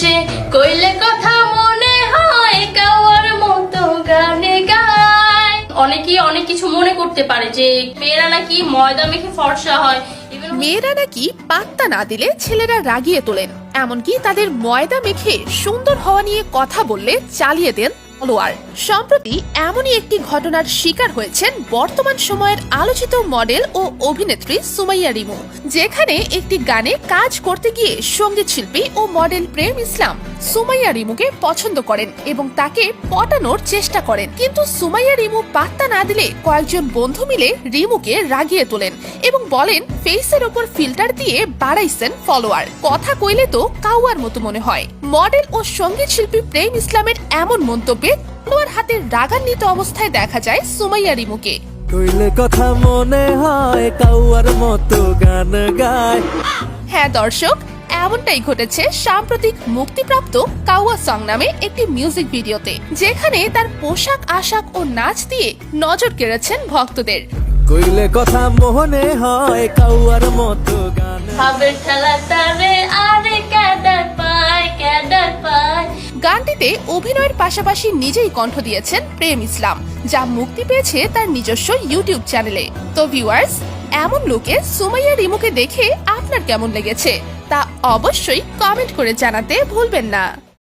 সে কইলে কথা মনে হয় কাওয়ার মতো গানে গায়। অনেকেই অনেক কিছু মনে করতে পারে যে মেয়েরা নাকি ময়দা মেখে ফর্সা হয়। মেয়েরা নাকি পাত্তা না দিলে ছেলেরা রাগিয়ে তোলেন। এমনকি তাদের ময়দা মেখে সুন্দর হওয়া নিয়ে কথা বললে চালিয়ে দেন ফলোয়ার সম্প্রতি এমনই একটি ঘটনার শিকার হয়েছেন বর্তমান সময়ের আলোচিত মডেল ও অভিনেত্রী সুমাইয়া রিমু, যেখানে একটি গানে কাজ করতে গিয়ে সংগীত শিল্পী ও মডেল প্রেম ইসলাম সুমাইয়া রিমুকে পছন্দ করেন এবং তাকে পটানোর চেষ্টা করেন। কিন্তু সুমাইয়া রিমু পাত্তা না দিলে কয়েকজন বন্ধু মিলে রিমুকে রাগিয়ে তোলেন এবং বলেন, ফেসের ওপর ফিল্টার দিয়ে বাড়াইছেন ফলোয়ার। কথা কইলে তো কাউয়ার মতো মনে হয়। মডেল ও সংগীত শিল্পী প্রেম ইসলামের এমন মন্তব্যে ফলোয়ার হাতে রাগান্বিত অবস্থায় দেখা যায় সুমাইয়া রিমুকে। কইলে কথা মনে হয় কাউয়ার মতো গান গায়। হ্যাঁ দর্শক এমনটাই ঘটেছে সাম্প্রতিক মুক্তিপ্রাপ্ত কাওয়া সং নামে একটি মিউজিক ভিডিওতে যেখানে তার পোশাক আশাক ও নাচ দিয়ে নজর কেড়েছেন ভক্তদের। কইলে কথা মনে হয় কাউয়ার মতো গান ভাবের খেলা তারে আরে গানটিতে অভিনয়ের পাশাপাশি নিজেই কণ্ঠ দিয়েছেন প্রেম ইসলাম, যা মুক্তি পেয়েছে তার নিজস্ব ইউটিউব চ্যানেলে। তো ভিউয়ার্স এমন লোকে সুমাইয়া রিমুকে দেখে আপনার কেমন লেগেছে, তা অবশ্যই কমেন্ট করে জানাতে ভুলবেন না।